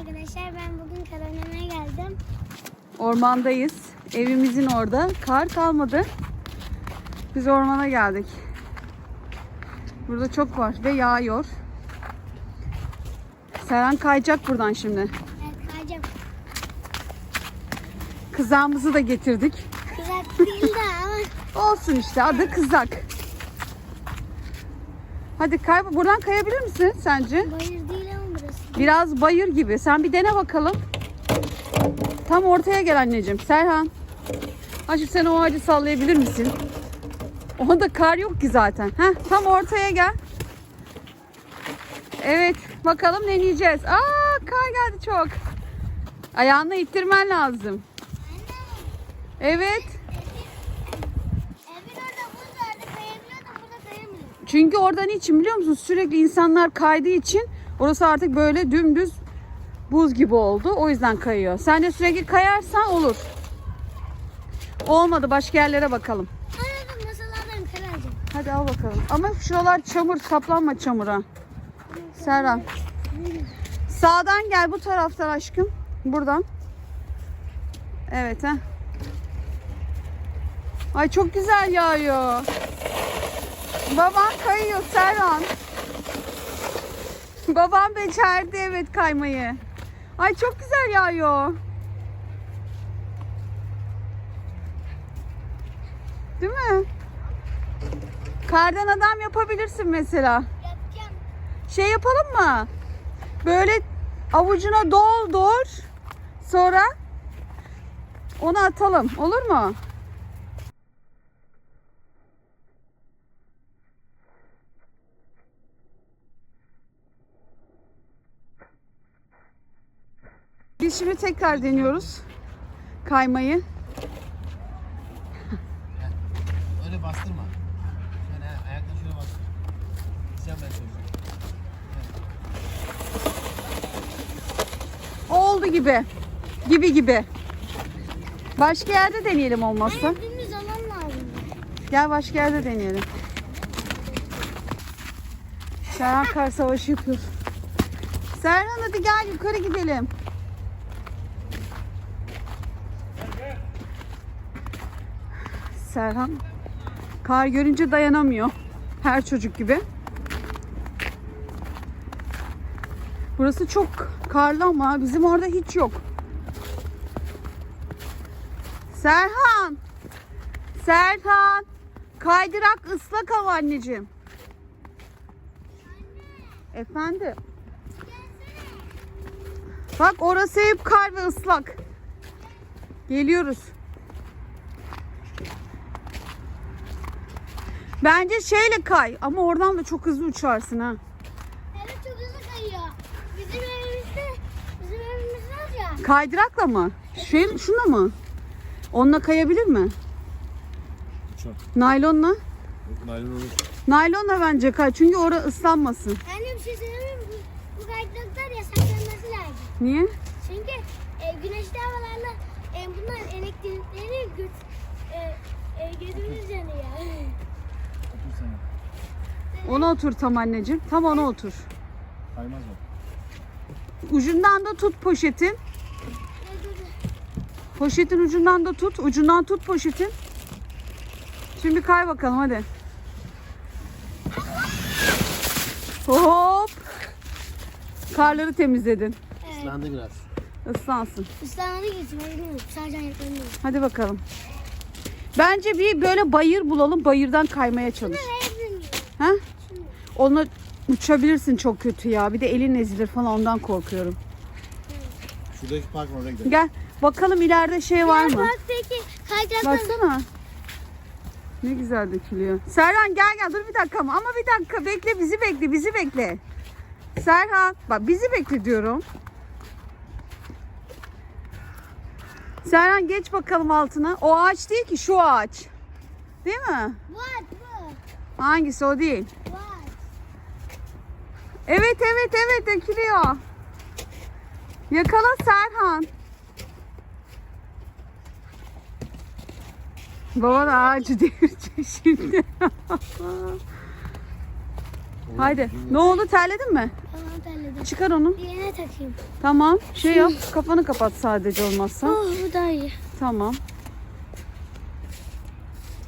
arkadaşlar. Ben bugün kar oynamaya geldim. Ormandayız. Evimizin orada. Kar kalmadı. Biz ormana geldik. Burada çok var ve yağıyor. Seren kayacak buradan şimdi. Evet kayacağım. Kızağımızı da getirdik. Kızak değil de ama Olsun işte adı kızak. Hadi kay buradan kayabilir misin sence? bayır değil ama. Biraz bayır gibi. Sen bir dene bakalım. Tam ortaya gel anneciğim. Serhan. Hacı sen o ağacı sallayabilir misin? Onda kar yok ki zaten. Heh, tam ortaya gel. Evet. Bakalım deneyeceğiz. Aa kar geldi çok. Ayağını ittirmen lazım. Evet. Çünkü oradan için biliyor musun? Sürekli insanlar kaydığı için orası artık böyle dümdüz buz gibi oldu. O yüzden kayıyor. Sen de sürekli kayarsan olur. Olmadı. Başka yerlere bakalım. Hadi al bakalım. Ama şuralar çamur. Saplanma çamura. Serhan. Sağdan gel bu taraftan aşkım. Buradan. Evet ha. Ay çok güzel yağıyor. Baban kayıyor Serhan. Babam becerdi evet kaymayı. Ay çok güzel yağıyor. Değil mi? Kardan adam yapabilirsin mesela. Yapacağım. Şey yapalım mı? Böyle avucuna doldur. Sonra onu atalım. Olur mu? Biz şimdi tekrar deniyoruz kaymayı. Öyle bastırma. Yani ayaklarını şöyle bastır. Sen ben söyleyeceğim. Oldu gibi. Gibi gibi. Başka yerde deneyelim olmazsa. Hayır dümdüz alan lazım. Gel başka yerde deneyelim. Serhan kar savaşı yapıyor. Serhan hadi gel yukarı gidelim. Serhan kar görünce dayanamıyor. Her çocuk gibi. Burası çok karlı ama bizim orada hiç yok. Serhan! Serhan! Kaydırak ıslak hava anneciğim. Efendim? Bak orası hep kar ve ıslak. Geliyoruz. Bence şeyle kay ama oradan da çok hızlı uçarsın ha. Evet çok hızlı kayıyor. Bizim evimizde, bizim evimiz var ya. Kaydırakla mı? Şey, şuna mı? Onunla kayabilir mi? Çok. Naylonla? Yok naylon olur. Naylonla bence kay çünkü orası ıslanmasın. Anne bir şey söyleyeyim mi? Bu, bu kaydıraklar yasaklanması lazım. Niye? Çünkü e, güneşli havalarla e, bunlar elektrikleri göt, e, e, gözümüz yanıyor. Ona otur tam anneciğim. Tam ona otur. Kaymaz o. Ucundan da tut poşetin. Poşetin ucundan da tut. Ucundan tut poşetin. Şimdi kay bakalım hadi. Hop. Karları temizledin. Evet. Islandı biraz. Islansın. Islanmadı geçim. Sadece ayaklarını Hadi bakalım. Bence bir böyle bayır bulalım. Bayırdan kaymaya çalış. Ha? Onunla uçabilirsin çok kötü ya. Bir de elin ezilir falan ondan korkuyorum. Şuradaki park oraya gidelim. Gel bakalım ileride şey var mı? Parktaki kaydıraklar. Baksana. Ne güzel dökülüyor. Serhan gel gel dur bir dakika ama ama bir dakika bekle bizi bekle bizi bekle. Serhan bak bizi bekle diyorum. Serhan geç bakalım altına. O ağaç değil ki şu ağaç. Değil mi? Var bu. Hangisi o değil. Var. Evet evet evet dökülüyor. Yakala Serhan. Baban ağacı devirecek şimdi. Haydi. Ne oldu terledin mi? Tamam terledim. Çıkar onu. Diğerine takayım. Tamam. Şey yap. Kafanı kapat sadece olmazsa. Oh bu daha iyi. Tamam.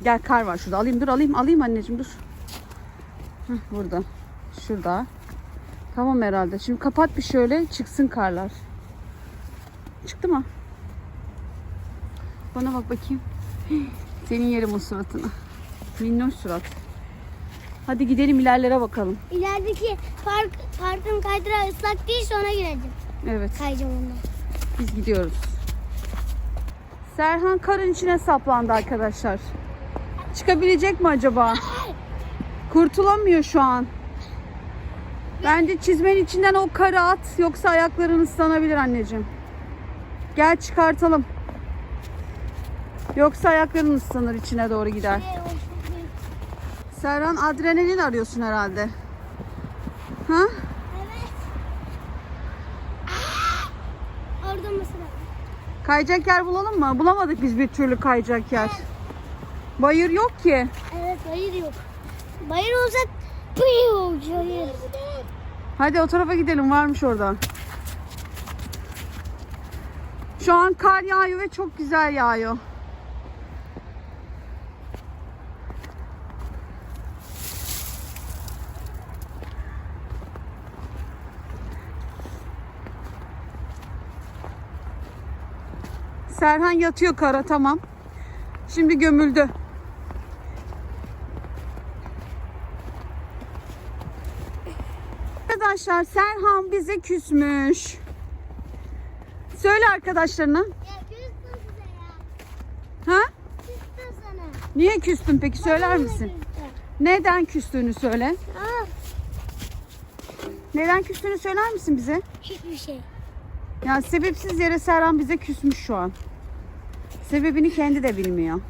Gel kar var şurada. Alayım dur alayım alayım anneciğim dur. Heh, burada. Şurada. Tamam herhalde. Şimdi kapat bir şöyle çıksın karlar. Çıktı mı? Bana bak bakayım. Senin yerim o suratına. Minnoş surat. Hadi gidelim ilerlere bakalım. İlerideki park, parkın kaydırağı ıslak değil sonra gireceğim. Evet Kayacağım ondan. biz gidiyoruz. Serhan karın içine saplandı arkadaşlar. Çıkabilecek mi acaba? Kurtulamıyor şu an. Bence çizmenin içinden o karı at yoksa ayakların ıslanabilir anneciğim. Gel çıkartalım. Yoksa ayakların ıslanır içine doğru gider. Serhan adrenalin arıyorsun herhalde. Ha? Evet. Orada mesela. Kayacak yer bulalım mı? Bulamadık biz bir türlü kayacak yer. Bayır yok ki. Evet bayır yok. Bayır pıyıv bayır. Hadi o tarafa gidelim varmış orada. Şu an kar yağıyor ve çok güzel yağıyor. Serhan yatıyor kara tamam. Şimdi gömüldü. Arkadaşlar Serhan bize küsmüş. Söyle arkadaşlarına. Ya küstüm size ya. Ha? Küstüm sana. Niye küstün peki söyler Bana da misin? küstüm. Neden küstüğünü söyle. Aa, Neden küstüğünü söyler misin bize? hiçbir şey. Ya sebepsiz yere Serhan bize küsmüş şu an. Sebebini kendi de bilmiyor.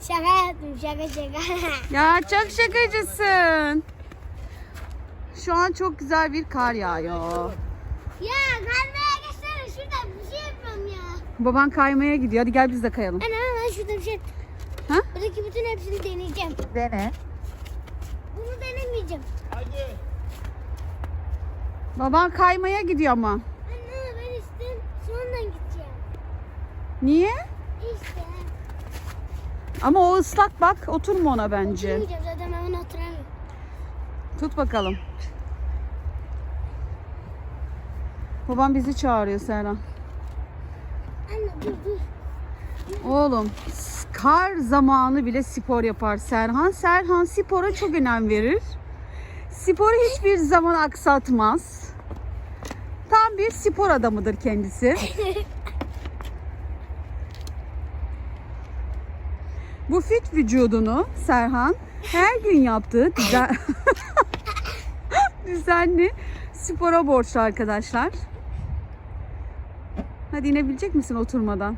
Şaka yaptım şaka şaka. Ya çok şakacısın. Şu an çok güzel bir kar yağıyor. ya kalmaya geçsene şurada bir şey yapmam ya. Baban kaymaya gidiyor. Hadi gel biz de kayalım. Ana ana şurada bir şey. Ha? Buradaki bütün hepsini deneyeceğim. Dene. Bunu denemeyeceğim. Hadi. Baban kaymaya gidiyor ama. Anne ben üstten sonradan gideceğim. Niye? İşte. Ama o ıslak bak. Oturma ona bence. Oturmayacağım zaten ben onu oturamıyorum. Tut bakalım. Babam bizi çağırıyor Serhan. Oğlum kar zamanı bile spor yapar Serhan. Serhan spora çok önem verir. Sporu hiçbir zaman aksatmaz. Tam bir spor adamıdır kendisi. Bu fit vücudunu Serhan her gün yaptığı düzen... düzenli spora borçlu arkadaşlar. Hadi inebilecek misin oturmadan?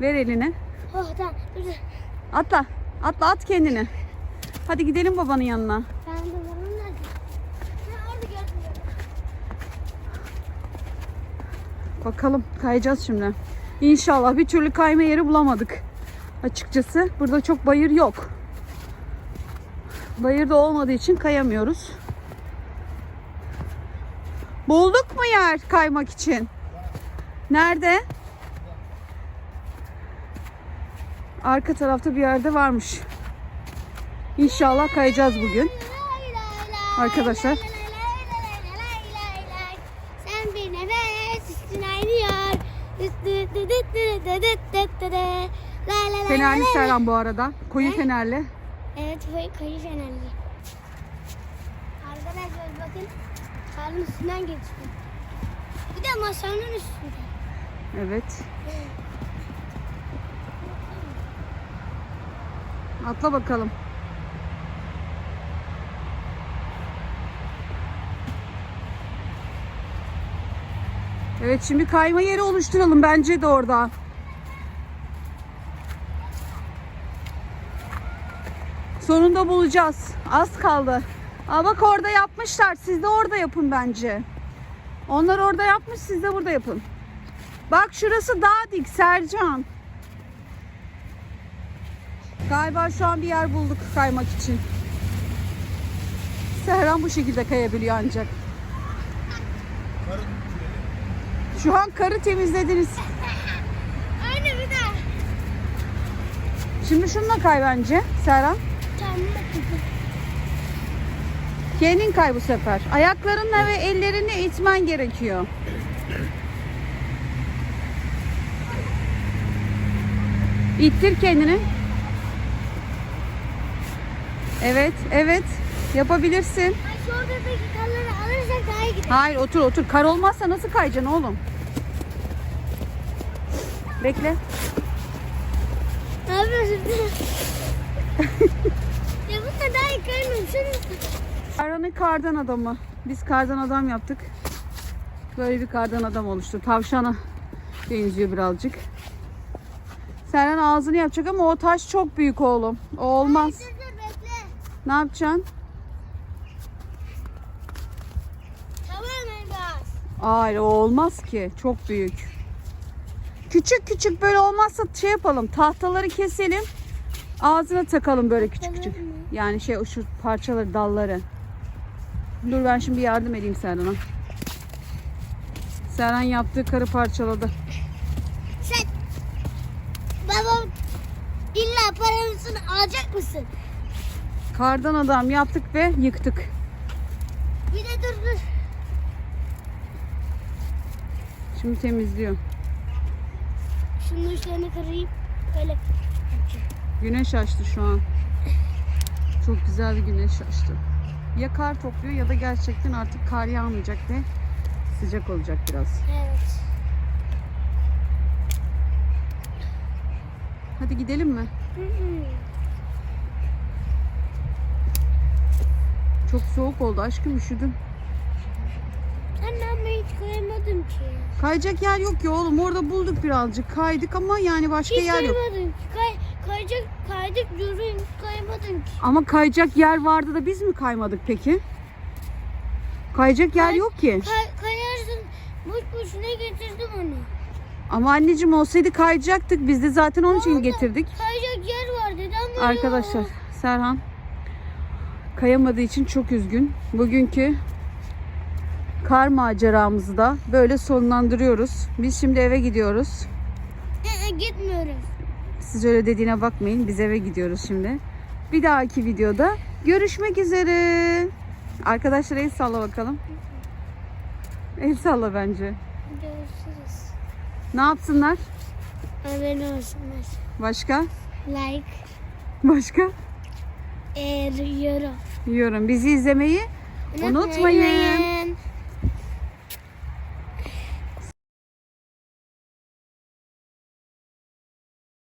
Ver elini. Oh tamam. Atla. Atla at kendini. Hadi gidelim babanın yanına. Dur babam nerede? Ha orada. Bakalım kayacağız şimdi. İnşallah bir türlü kayma yeri bulamadık. Açıkçası burada çok bayır yok. Bayırda olmadığı için kayamıyoruz. Bulduk mu yer kaymak için? Nerede? Arka tarafta bir yerde varmış. İnşallah kayacağız bugün. Arkadaşlar. Sen bir nefes üstüne iniyor. Fenerli Serhan bu arada. Koyu fenerli. Evet koyu, koyu fenerli. Arkadaşlar bakın karın üstünden geçtim. Bir de masanın üstünde. Evet. Atla bakalım. Evet şimdi kayma yeri oluşturalım bence de orada. Sonunda bulacağız. Az kaldı. Aa bak orada yapmışlar. Siz de orada yapın bence. Onlar orada yapmış, siz de burada yapın. Bak şurası daha dik Sercan. Galiba şu an bir yer bulduk kaymak için. Serhan bu şekilde kayabiliyor ancak. Şu an karı temizlediniz. Anne bir daha. Şimdi şununla kay bence Serhan. Kendin kay bu sefer. Ayaklarınla ve ellerini itmen gerekiyor. İttir kendini. Evet, evet. Yapabilirsin. Ay şu oradaki kalları alırsak daha iyi gider. Hayır, otur otur. Kar olmazsa nasıl kayacaksın oğlum? Bekle. Ne yapıyorsun? ya bu da daha iyi. Şunu Serhan'ın kardan adamı. Biz kardan adam yaptık. Böyle bir kardan adam oluştu. Tavşana benziyor birazcık. Serhan ağzını yapacak ama o taş çok büyük oğlum. O olmaz. Dur dur bekle. Ne yapacaksın? Tamam Elbas. Hayır o olmaz ki. Çok büyük. Küçük küçük böyle olmazsa şey yapalım. Tahtaları keselim. Ağzına takalım böyle küçük küçük. Yani şey şu parçaları dalları. Dur ben şimdi bir yardım edeyim Serhan'a. Serhan yaptığı karı parçaladı. Sen babam illa paramızını alacak mısın? Kardan adam yaptık ve yıktık. Bir de dur dur. Şimdi temizliyor. Şunun uçlarını kırayım. Böyle. Güneş açtı şu an. Çok güzel bir güneş açtı. Ya kar topluyor ya da gerçekten artık kar yağmayacak ve sıcak olacak biraz. Evet. Hadi gidelim mi? Hı hı. Çok soğuk oldu aşkım üşüdüm. Anne ama hiç koyamadım ki. Kayacak yer yok ya oğlum orada bulduk birazcık kaydık ama yani başka Hiç yer yok. koyamadım ki. Kay, kayacak, kaydık durun koyamadım ki. Ama kayacak yer vardı da biz mi kaymadık peki? Kayacak yer Kay- yok ki. Kay, kayarsın. Boş boşuna getirdim onu. Ama anneciğim olsaydı kayacaktık. Biz de zaten onun için Orada getirdik. Kayacak yer var neden böyle Arkadaşlar oldu? Serhan kayamadığı için çok üzgün. Bugünkü kar maceramızı da böyle sonlandırıyoruz. Biz şimdi eve gidiyoruz. Ee, gitmiyorum. Siz öyle dediğine bakmayın. Biz eve gidiyoruz şimdi. Bir dahaki videoda görüşmek üzere. Arkadaşlar el salla bakalım. El salla bence. Görüşürüz. Ne yapsınlar? Abone olsunlar. Başka? Like, Başka? E, yorum. Yorum. Bizi izlemeyi unutmayın. Unutmayın.